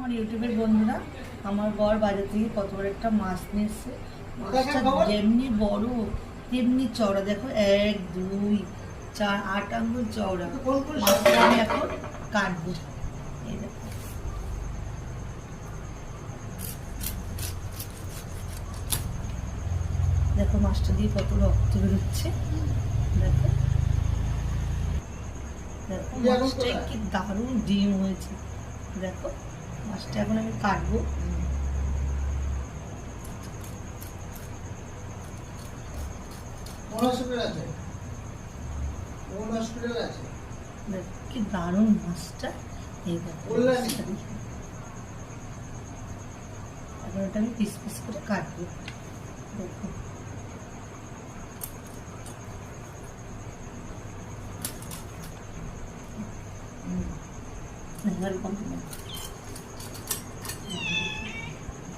আমার ইউটিউবের বন্ধুরা আমার বর বাজার থেকে কত বড় একটা মাছ নিয়ে এসছে মাছটা যেমনি বড় তেমনি চওড়া। দেখো এক দুই চার আট আঙ্গুল চওড়া। মাছটা আমি এখন কাটবো। এই দেখো। দেখো মাছটা দিয়ে কত রক্ত বেরোচ্ছে। দেখো। দেখো মাছটা কি দারুণ ডিম হয়েছে। দেখো। মাছটা এখন আমি কাটবো। কি দারুণ মাছটা। এই। এখন ওটা আমি পিস পিস করে কাটবো। দেখো।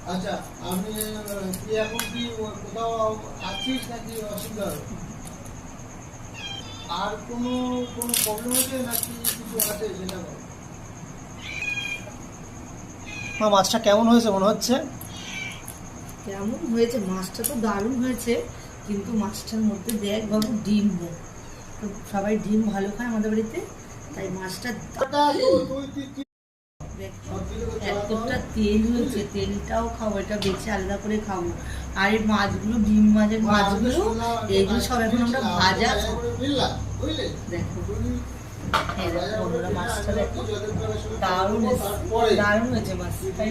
আচ্ছা আমি তুই এখন কি কোথাও আছিস নাকি অসুবিধা? আর কোনো কোনো প্রবলেম হচ্ছে নাকি কিছু আছে সেটা বল? মাছটা কেমন হয়েছে মনে হচ্ছে? কেমন হয়েছে? মাছটা তো দারুণ হয়েছে কিন্তু মাছটার মধ্যে দেখ বাবু ডিম সবাই ডিম ভালো খায় আমাদের বাড়িতে তাই মাছটা তুই- তুই- তুই- তুই- দেখ সব দিকে তো চড়া এতটা তো- তেল হয়েছে তেলটাও খাব এটা বেছে আলাদা করে খাব। আর এই মাছগুলো ডিম মাছের মাছগুলো এগুলো এইগুলো সব এখন আমরা ভাজা? দেখো। মাছটা দেখো। দারুণ দারুণ হয়েছে মাছ তুই